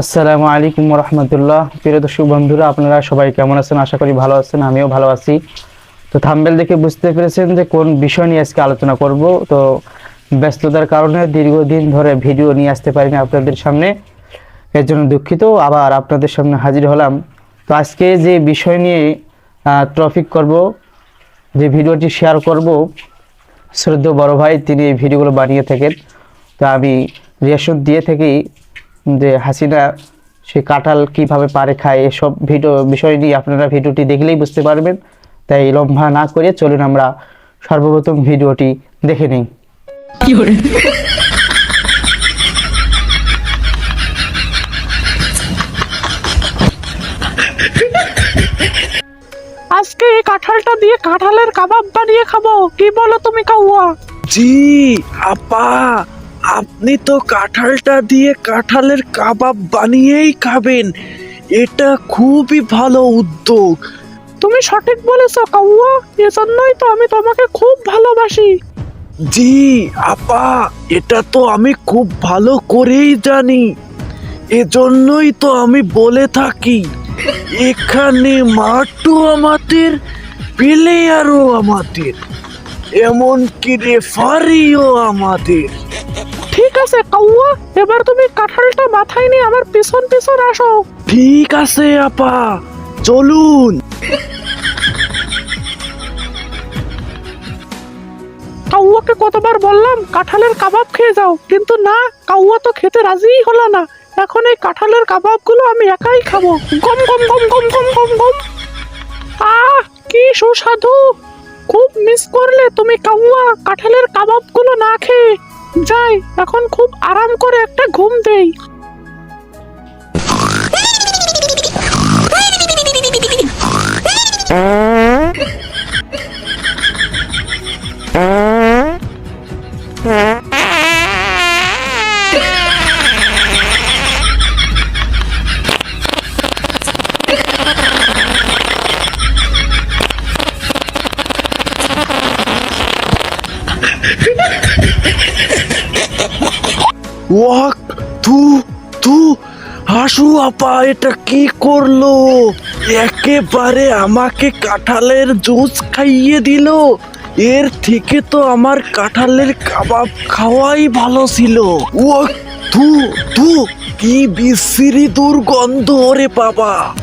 আসসালামু আলাইকুম রহমতুল্লাহ প্রিয় দর্শক বন্ধুরা, আপনারা সবাই কেমন আছেন? আশা করি ভালো আছেন, আমিও ভালো আছি। তো থাম্বেল দেখে বুঝতে পেরেছেন যে কোন বিষয় নিয়ে আজকে আলোচনা করব। তো ব্যস্ততার কারণে দীর্ঘদিন ধরে ভিডিও নিয়ে আসতে পারিনি আপনাদের সামনে। এর জন্য দুঃখিত, আবার আপনাদের সামনে হাজির হলাম। তো আজকে যে বিষয় নিয়ে ট্রফিক করব যে ভিডিওটি শেয়ার করব, শ্রদ্ধেয় বড় ভাই, তিনি এই ভিডিওগুলো বানিয়ে থাকেন। তো আমি রিয়াকশন দিয়ে থেকেই যে হাসিনা, সে কাঁঠাল কীভাবে পারে খায়, এসব ভিডিও, বিষয় নিয়ে আপনারা ভিডিওটি দেখলেই বুঝতে পারবেন। তাই লম্বা না করে চলুন আমরা সর্বপ্রথম ভিডিওটি দেখে নিই। আজকে এই কাঁঠালটা দিয়ে কাঁঠালের কাবাব বানিয়ে খাব। কি বলো তুমি কাউয়া? জি আপা আপনি তো কাঁঠালটা দিয়ে কাঁঠালের কাবাব বানিয়েই খাবেন। এটা খুবই ভালো উদ্যোগ। তুমি সঠিক বলেছ কাউয়া এজন্যই তো আমি তোমাকে খুব ভালোবাসি। জি আপা এটা তো আমি খুব ভালো করেই জানি। এজন্যই তো আমি বলে থাকি। এখানে মাঠও আমাদের প্লেয়ারও আমাদের এমনকি রেফারিও আমাদের। ঠিক আছে কাউয়া এবার তুমি কাঁঠালটা মাথায় নিয়ে আমার পিছন পিছন আসো। ঠিক আছে আপা চলুন। কাউয়াকে কতবার বললাম কাঁঠালের কাবাব খেয়ে যাও কিন্তু না কাউয়া তো খেতে রাজিই হলো না। এখন এই কাঁঠালের কাবাবগুলো আমি একাই খাব। গম গম গম গম গম গম গম। আহ কি সুস্বাদু। খুব মিস করলে তুমি কাউয়া কাঁঠালের কাবাবগুলো না খেয়ে যাই এখন খুব আরাম করে একটা ঘুম দেই। ওয়াক, তু তু। হাসু আপা, এটা কি করল? একেবারে আমাকে কাঁঠালের জুস খাইয়ে দিল। এর থেকে তো আমার কাঁঠালের কাবাব খাওয়াই ভালো ছিল। ওয়াক, তু তু। কি বিশ্রী দুর্গন্ধ রে বাবা।